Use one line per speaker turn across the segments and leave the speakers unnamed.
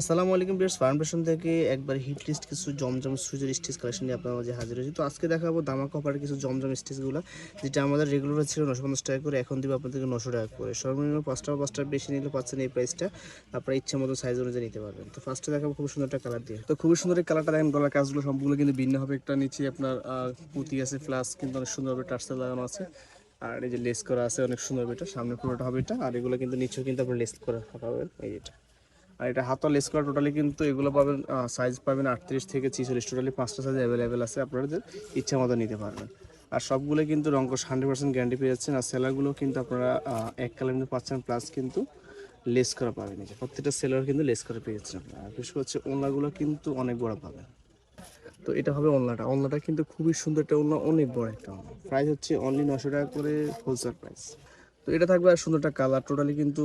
আসসালামু আলাইকুম বিয়ার্স ফাউন্ডেশন থেকে একবার হিট লিস্ট কিছু জমজম সুইচের স্টিচ কালেকশন নিয়ে আপনার মাঝে হাজির হয়েছি। তো আজকে দেখাবো দামা কপারের কিছু জমজম স্টিচগুলো যেটা আমাদের রেগুলার ছিল নশো পঞ্চাশ টাকা করে, এখন দিব আপনাদেরকে নশো টাকা করে। সর্বনিম্ন পাঁচটা পাঁচটা বেশি নিলে পাচ্ছেন এই প্রাইসটা আপনার ইচ্ছা মতো সাইজ অনুযায়ী নিতে পারবেন। তো ফার্স্টে দেখাবো খুব সুন্দর একটা কালার দিয়ে। তো খুবই সুন্দর এই কালারটা দেখেন, গলার কাজগুলো সবগুলো কিন্তু ভিন্ন হবে। একটা নিচে আপনার পুঁতি আছে ফ্লাস কিন্তু অনেক সুন্দরভাবে টার্সেল লাগানো আছে। আর এই যে লেস করা আছে, অনেক সুন্দর এটা, সামনে পুরোটা হবে এটা। আর এগুলো কিন্তু নিচেও কিন্তু আপনার লেস করা হবে, এই এটা। আর এটা হাতা লেস করা টোটালি কিন্তু এগুলো পাবেন সাইজ পাবেন আটত্রিশ থেকে ছিচল্লিশ টোটালি পাঁচটা সাইজ অ্যাভেলেবেল আছে, আপনাদের ইচ্ছা মতো নিতে পারবেন। আর সবগুলো কিন্তু রঙ্কশ হান্ড্রেড পার্সেন্ট গ্যারান্টি পেয়ে যাচ্ছেন। আর সেলারগুলো কিন্তু আপনারা এক কালার পাচ্ছেন প্লাস কিন্তু লেস করা পাবেন। এই যে প্রত্যেকটা সেলার কিন্তু লেস করা পেয়ে যাচ্ছেন আপনারা। বিশেষ হচ্ছে ওনাগুলো কিন্তু অনেক বড় পাবেন। তো এটা হবে ওলনাটা ওলনাটা কিন্তু খুবই সুন্দর একটা ওলনা অনেক বড় একটা ওলনা প্রাইস হচ্ছে অনলি নশো টাকা করে হোলসেল প্রাইস তো এটা থাকবে আর সুন্দর একটা কালার টোটালি কিন্তু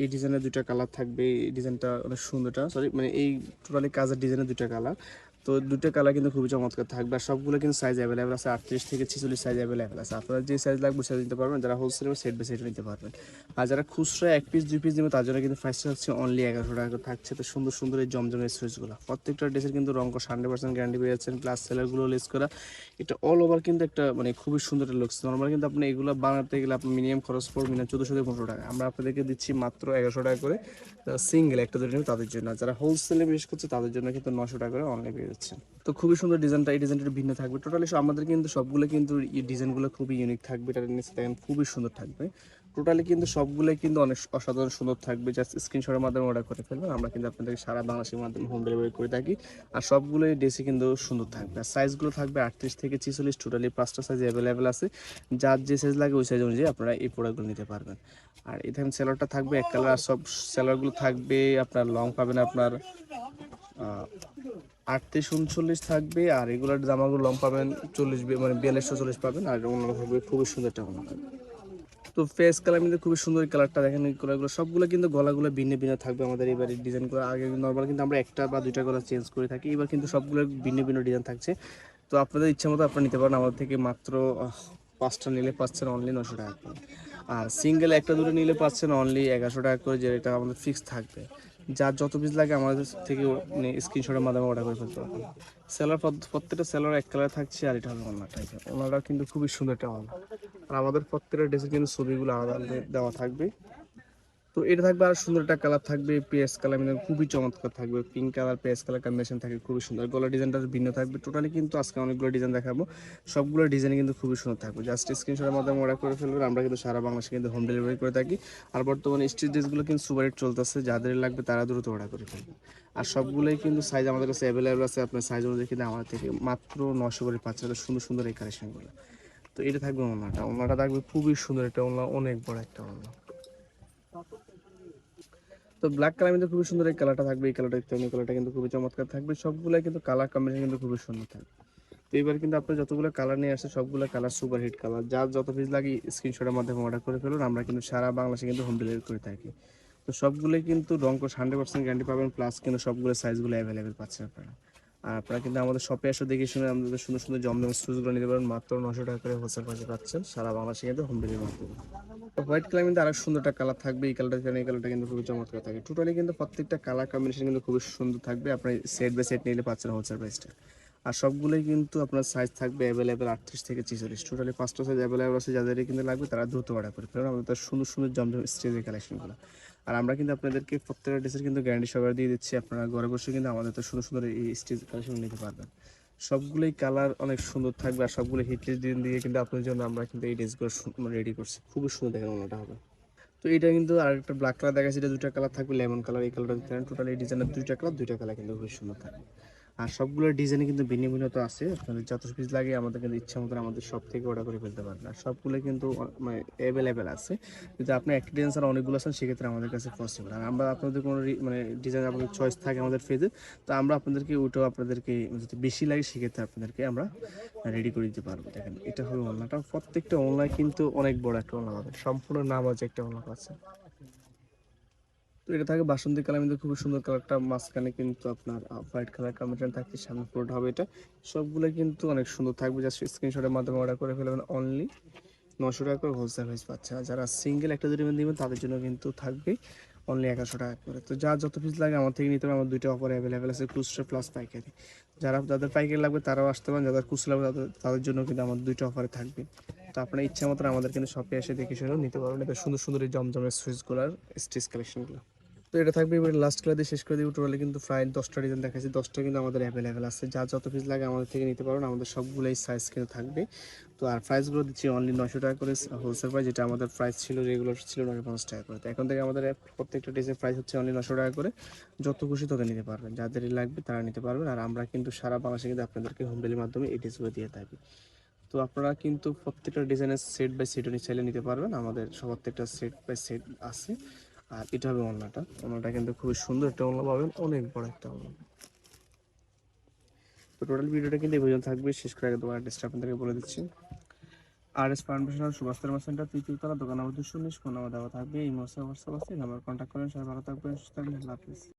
এই ডিজাইনের দুইটা কালার থাকবে। এই ডিজাইনটা অনেক সুন্দরটা। সরি মানে এই টোটালি কাজের ডিজাইনের দুইটা কালার তো দুটো কালার কিন্তু খুবই চমৎকার থাকবে আর সবগুলো কিন্তু সাইজ অ্যাভেলেবেল আছে, আটত্রিশ থেকে ছেচল্লিশ সাইজ অ্যাভেলেবেল আছে। আপনারা যে সাইজ লাগবে সাইজ নিতে পারবেন, যারা হোলসেল সেট বাই সেট নিতে পারবেন। আর যারা খুচরা এক পিস দুই পিস নেবে তার জন্য কিন্তু প্রাইসটা হচ্ছে অনলি এগারোশো টাকা থাকছে। তো সুন্দর সুন্দর এই জমজমের সুইচগুলো প্রত্যেকটা ড্রেসের কিন্তু রঙ হান্ড্রেড পার্সেন্ট গ্যারান্টি পেয়ে যাচ্ছেন। প্লাস সেলারগুলো লেস করা। এটা অল ওভার কিন্তু একটা মানে খুবই সুন্দর একটা লুকস নর্মাল কিন্তু আপনি এগুলো বানাতে গেলে আপনি মিনিমাম খরচ পড়বে মিনিমাম চোদ্দোশো থেকে পনেরো টাকা। আমরা আপনাদেরকে দিচ্ছি মাত্র এগারোশো টাকা করে সিঙ্গেল একটা ধরে নেবে তাদের জন্য। যারা হোলসেলে বিশেষ করছে তাদের জন্য কিন্তু নশো টাকা করে অনলাইন যাচ্ছে। তো খুবই সুন্দর ডিজাইনটা, এই ডিজাইনটা ভিন্ন থাকবে। টোটালি আমাদের কিন্তু সবগুলো কিন্তু ডিজাইনগুলো খুবই ইউনিক থাকবে এটার নিচে দেখেন খুবই সুন্দর থাকবে। টোটালি কিন্তু সবগুলোই কিন্তু অনেক অসাধারণ সুন্দর থাকবে জাস্ট স্ক্রিনশটের মাধ্যমে অর্ডার করে ফেলবেন, আমরা কিন্তু আপনাদেরকে সারা বাংলাদেশের মাধ্যমে হোম ডেলিভারি করে থাকি। আর সবগুলোই ড্রেসই কিন্তু সুন্দর থাকবে। আর সাইজগুলো থাকবে আটত্রিশ থেকে ছিচল্লিশ টোটালি পাঁচটা সাইজ অ্যাভেলেবেল আছে। যার যে সাইজ লাগে ওই সাইজ অনুযায়ী আপনারা এই প্রোডাক্টগুলো নিতে পারবেন। আর এখানে সেলারটা থাকবে এক কালার সব সেলারগুলো থাকবে আপনার লং পাবেন আপনার আটত্রিশ উনচল্লিশ থাকবে, আর এগুলোর জামাগুলো লং পাবেন চল্লিশ মানে বিয়াল্লিশশো চল্লিশ পাবেন, আর অন্য থাকবে খুবই সুন্দর একটা থাকবে। তো ফেস কালার মধ্যে খুবই সুন্দর কালারটা দেখেন কালারগুলো সবগুলো কিন্তু গলাগুলো ভিন্ন ভিন্ন থাকবে আমাদের এবারে ডিজাইনগুলো আগে নর্মাল কিন্তু আমরা একটা বা দুইটা গলা চেঞ্জ করে থাকি, এবার কিন্তু সবগুলো ভিন্ন ভিন্ন ডিজাইন থাকছে। তো আপনাদের ইচ্ছা মতো আপনারা নিতে পারেন, আমাদের থেকে মাত্র পাঁচটা নিলে পাচ্ছেন অনলি নশো টাকা করে। আর সিঙ্গেল একটা দুটো নিলে পাচ্ছেন অনলি এগারোশো টাকা করে, যেটা আমাদের ফিক্স থাকবে। যার যত পিস লাগে আমাদের থেকে স্ক্রিনশটের মাধ্যমে অর্ডার করে ফেলতে পারবেন সেলার প্রত্যেকটা সেলার এক কালার থাকছে আর এটা হবে টাইপের ওনারা কিন্তু খুবই সুন্দর একটা আর আমাদের প্রত্যেকটা ড্রেসের কিন্তু ছবিগুলো আলাদা দেওয়া থাকবে। তো এটা থাকবে আর সুন্দর একটা কালার থাকবে পেঁয়াজ কালার মানে খুবই চমৎকার থাকবে। পিঙ্ক কালার পেঁয়াজ কালার কম্বিনেশন থাকবে খুবই সুন্দর। গলা ডিজাইনটা ভিন্ন থাকবে। টোটালি কিন্তু আজকে অনেকগুলো ডিজাইন দেখাবো। সবগুলো ডিজাইন কিন্তু খুবই সুন্দর থাকবে। জাস্ট স্ক্রিনশটের মাধ্যমে অর্ডার করে ফেলবেন। আমরা কিন্তু সারা বাংলাদেশে কিন্তু হোম ডেলিভারি করে থাকি। আর বর্তমানে স্ট্রিট ড্রেসগুলো কিন্তু সুপার হিট চলতেছে। যাদের লাগবে তারা দ্রুত অর্ডার করে ফেলবে। আর সবগুলোই কিন্তু সাইজ আমাদের কাছে অ্যাভেলেবেল আছে। আপনার সাইজ অনুযায়ী কিন্তু আমাদের থেকে মাত্র নশো করে পাঁচ হাজার সুন্দর সুন্দর এই কালেকশনগুলো তো এটা থাকবে ওনাটা ওনাটা থাকবে খুবই সুন্দর একটা ওনা অনেক বড় একটা ওনা তো ব্ল্যাক কালার কিন্তু খুবই সুন্দর এই কালারটা থাকবে, এই কালারটা দেখতে কালারটা কিন্তু খুবই চমৎকার থাকবে সবগুলো কিন্তু কালার কম্বিনেশন কিন্তু খুবই সুন্দর থাকবে। তো এবার কিন্তু আপনার যতগুলো কালার নিয়ে আসছে সবগুলো কালার সুপার হিট কালার যার যত পিস লাগে স্ক্রিনশটের মাধ্যমে অর্ডার করে ফেলুন, আমরা কিন্তু সারা বাংলাদেশে কিন্তু হোম ডেলিভারি করে থাকি। তো সবগুলোই কিন্তু রঙ্কশ হান্ড্রেড পার্সেন্ট গ্যারান্টি পাবেন প্লাস কিন্তু সবগুলো সাইজগুলো অ্যাভেলেবেল পাচ্ছেন আপনারা। আর আপনারা কিন্তু আমাদের শপে এসে দেখে শুনে আমাদের সুন্দর সুন্দর জমজম সুজগুলো নিতে পারেন, মাত্র নশো টাকা করে হোলসেল পাশে পাচ্ছেন, সারা বাংলাদেশে কিন্তু হোম ডেলিভারি হোয়াইট কালার কিন্তু আরেক সুন্দর একটা কালার থাকবে। এই কালারটা এই কালারটা কিন্তু খুবই চমৎকার থাকে। টোটালি কিন্তু প্রত্যেকটা কালার কম্বিনেশন কিন্তু খুবই সুন্দর থাকবে। আপনি সেট বাই সেট নিলে পাচ্ছেন হোলসেল প্রাইসটা আর সবগুলোই কিন্তু আপনার সাইজ থাকবে অ্যাভেলেবেল আটত্রিশ থেকে ছেচল্লিশ। টোটালি পাঁচটা সাইজ অ্যাভেলেবেল আছে যাদের কিন্তু লাগবে, তারা দ্রুত অর্ডার করে। ফেলুন আমাদের সুন্দর সুন্দর, জমজম স্টেজের কালেকশনগুলো আর আমরা কিন্তু আপনাদেরকে প্রত্যেকটা ড্রেসের কিন্তু গ্যারান্টি সহকারে দিয়ে দিচ্ছি। আপনারা ঘরে বসে কিন্তু আমাদের তো সুন্দর সুন্দর এই স্টেজ কালেকশন নিতে পারবেন। সবগুলোই কালার অনেক সুন্দর থাকবে আর সবগুলো হিটলেস দিন দিয়ে কিন্তু আপনার জন্য আমরা কিন্তু এই ড্রেসগুলো রেডি করছি। খুবই সুন্দর দেখেন ওনাটা হবে। তো এটা কিন্তু আর একটা ব্ল্যাক কালার দেখাচ্ছি এটা দুটা কালার থাকবে লেমন কালার এই কালারটা টোটাল এই ডিজাইনের দুইটা কালার দুইটা কালার কিন্তু খুবই সুন্দর থাকবে। আর সবগুলো ডিজাইনে কিন্তু ভিন্ন ভিন্নতা আছে। আপনাদের যত পিস লাগে, আমাদের কিন্তু ইচ্ছা মতো আমাদের সব থেকে অর্ডার করে ফেলতে পারেন আর সবগুলো কিন্তু মানে অ্যাভেলেবেল আছে। যদি আপনি একটা ডিজাইন ছাড়া অনেকগুলো আছেন, সেক্ষেত্রে আমাদের কাছে পসিবল আর আমরা আপনাদের কোনো মানে ডিজাইন আপনাদের চয়েস থাকে আমাদের ফেজে তো আমরা আপনাদেরকে ওইটাও আপনাদেরকে যদি বেশি লাগে, সেক্ষেত্রে আপনাদেরকে আমরা রেডি করে দিতে পারব। দেখেন, এটা হলো অনলাইনটা প্রত্যেকটা অনলাইন কিন্তু অনেক বড় একটা অনলাইন সম্পূর্ণ নাম আছে একটা অনলাইন আছে এটা থাকে বাসন্তী কালার মধ্যে খুব সুন্দর কালারটা, মাঝখানে কিন্তু আপনার হোয়াইট কালার কম্বিনেশন থাকছে সামনে পুরোটা হবে এটা। সবগুলো কিন্তু অনেক সুন্দর থাকবে, জাস্ট স্ক্রিনশটের মাধ্যমে অর্ডার করে ফেলবেন অনলি নশো টাকা করে হোলসেল প্রাইস পাচ্ছে। আর যারা সিঙ্গেল একটা দুটো দিবেন তাদের জন্য কিন্তু থাকবে অনলি এগারোশো টাকা করে। তো যার যত পিস লাগে, আমার থেকে নিতে হবে। আমার দুইটা অফার অ্যাভেলেবেল আছে, খুচরা প্লাস পাইকারি। যারা, যাদের পাইকারি লাগবে, তারাও আসতে পারেন। যাদের খুচরা লাগবে, তাদের তাদের জন্য কিন্তু আমার দুইটা অফারে থাকবে। তো আপনার ইচ্ছা মতো আমাদের কিন্তু শপে এসে দেখে শুনেও নিতে পারবেন। এটা সুন্দর সুন্দর এই জমজমের সুইচগুলোর স্টিচ কালেকশনগুলো তো এটা থাকবে এবার লাস্ট ক্লাস শেষ করে দিব টোটালি কিন্তু প্রায় দশটা ডিজাইন দেখাচ্ছি দশটা কিন্তু আমাদের অ্যাভেলেবেল আছে। যার যত পিস লাগে আমাদের থেকে নিতে পারবেন আমাদের সবগুলোই সাইজ কিন্তু থাকবে। তো আর প্রাইসগুলো দিচ্ছি অনলি নশো টাকা করে হোলসেল প্রাইস যেটা আমাদের প্রাইস ছিল রেগুলার ছিল নশো পঞ্চাশ টাকা করে। তো এখন থেকে আমাদের প্রত্যেকটা ডিজাইন প্রাইস হচ্ছে অনলি নশো টাকা করে। যত খুশি তত নিতে পারবেন যাদের লাগবে তারা নিতে পারবেন। আর আমরা কিন্তু সারা বাংলাদেশে কিন্তু আপনাদেরকে হোম ডেলিভারির মাধ্যমে এই ড্রেসগুলো দিয়ে থাকি। তো আপনারা কিন্তু প্রত্যেকটা ডিজাইনের সেট বাই সেট চাইলে নিতে পারবেন। আমাদের প্রত্যেকটা সেট বাই সেট আছে। আর এটা হবে অন্যটা অন্যটা কিন্তু খুবই সুন্দর একটা অন্য পাবেন, অনেক বড় একটা অন্য তো টোটাল ভিডিওটা কিন্তু এই থাকবে। শেষ করে আগে দোকান অ্যাড্রেসটা আপনাদেরকে বলে দিচ্ছি। আর এস ফাউন্ডেশন তুই সেন্টার তৃতীয়তলা, দোকান আমাদের শুনিস ফোন নাম্বার দেওয়া থাকবে এই মাসে হোয়াটসঅ্যাপ আছে নাম্বার কন্ট্যাক্ট করেন সবাই ভালো থাকবেন, সুস্থ থাকবেন, আল্লাহ হাফিজ।